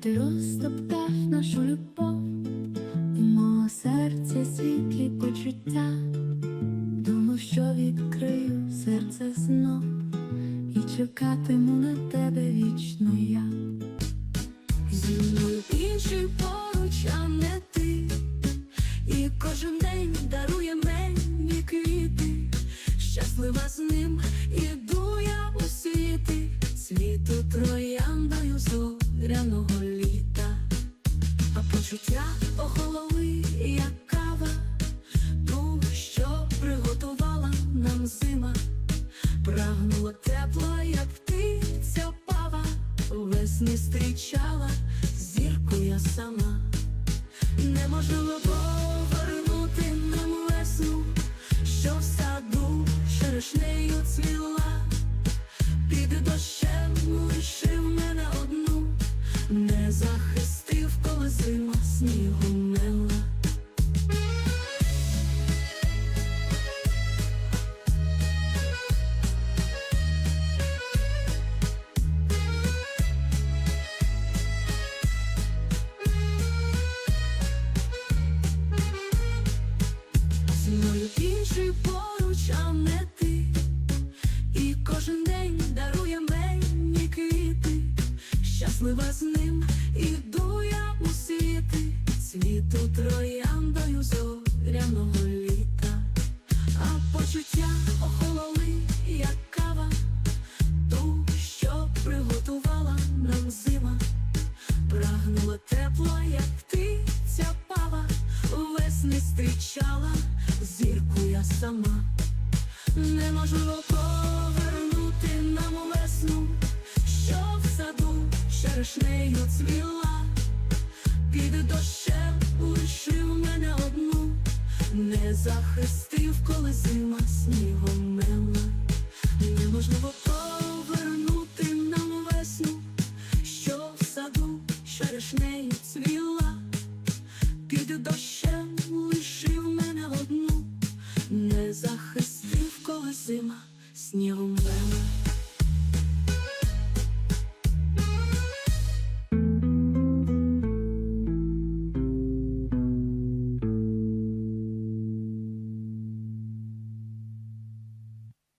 ти розтоптав нашу любов, у мого серця світлі почуття, думав, що відкрию серце знов і чекатиму на тебе вічно я. Зі мною інший почуття голови, як кава, ту, що приготувала нам зима, прагнула тепла, як птиця пава, весні зустрічала снігу мела. Зі мною інший не ти, і кожен день дарує мені квіти, щаслива з ним, світи, світу трояндою зоряного літа, а почуття охололи, як кава, ту, що приготувала нам зима, прагнула тепла, як птиця пава, весни зустрічала зірку я сама. Неможливо повернути нам весну, що в саду черешнею цвіла, під дощем захистив, коли зима снігом мила, неможливо повернути нам весну, що в саду черешнею цвіла, під дощем лишив мене одну, не захистив, коли зима снігом мила.